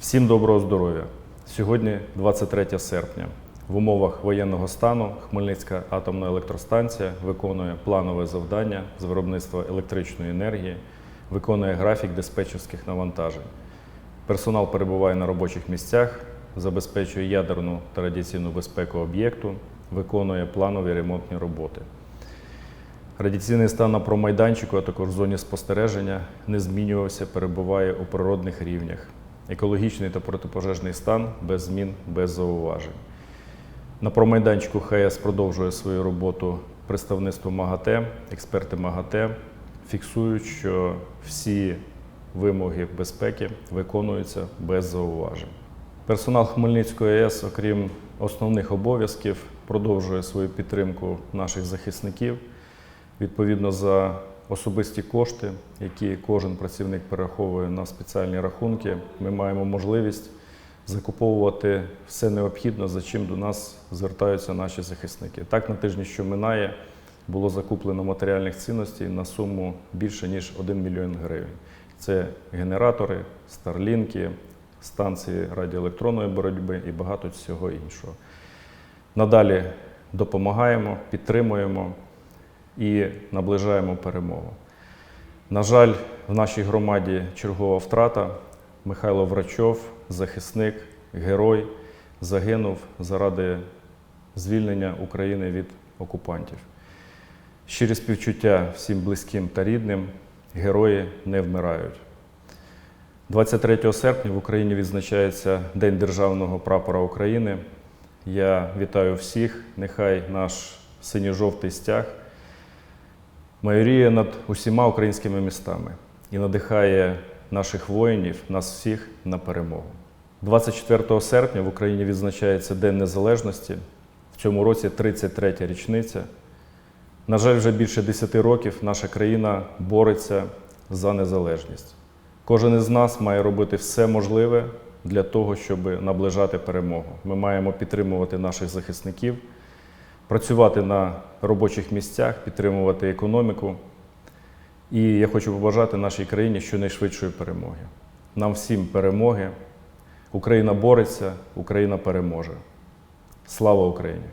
Всім доброго здоров'я! Сьогодні 23 серпня. В умовах воєнного стану Хмельницька атомна електростанція виконує планове завдання з виробництва електричної енергії, виконує графік диспетчерських навантажень. Персонал перебуває на робочих місцях, забезпечує ядерну та радіаційну безпеку об'єкту, виконує планові ремонтні роботи. Радіаційний стан на промайданчику, а також в зоні спостереження не змінювався, перебуває у природних рівнях. Екологічний та протипожежний стан без змін, без зауважень. На промайданчику ХС продовжує свою роботу представництво МАГАТЕ, експерти МАГАТЕ фіксують, що всі вимоги безпеки виконуються без зауважень. Персонал Хмельницької АЕС, окрім основних обов'язків, продовжує свою підтримку наших захисників відповідно за особисті кошти, які кожен працівник перераховує на спеціальні рахунки. Ми маємо можливість закуповувати все необхідне, за чим до нас звертаються наші захисники. Так, на тижні, що минає, було закуплено матеріальних цінностей на суму більше ніж 1 мільйон гривень. Це генератори, старлінки, станції радіоелектронної боротьби і багато всього іншого. Надалі допомагаємо, підтримуємо і наближаємо перемогу. На жаль, в нашій громаді чергова втрата. Михайло Врачов, захисник, герой, загинув заради звільнення України від окупантів. Щирі співчуття всім близьким та рідним, герої не вмирають. 23 серпня в Україні відзначається День Державного прапора України. Я вітаю всіх. Нехай наш синьо-жовтий стяг майоріє над усіма українськими містами і надихає наших воїнів, нас всіх на перемогу. 24 серпня в Україні відзначається День Незалежності. В цьому році 33 річниця. На жаль, вже більше 10 років наша країна бореться за незалежність. Кожен із нас має робити все можливе для того, щоб наближати перемогу. Ми маємо підтримувати наших захисників, працювати на робочих місцях, підтримувати економіку. І я хочу побажати нашій країні щонайшвидшої перемоги. Нам всім перемоги. Україна бореться, Україна переможе. Слава Україні!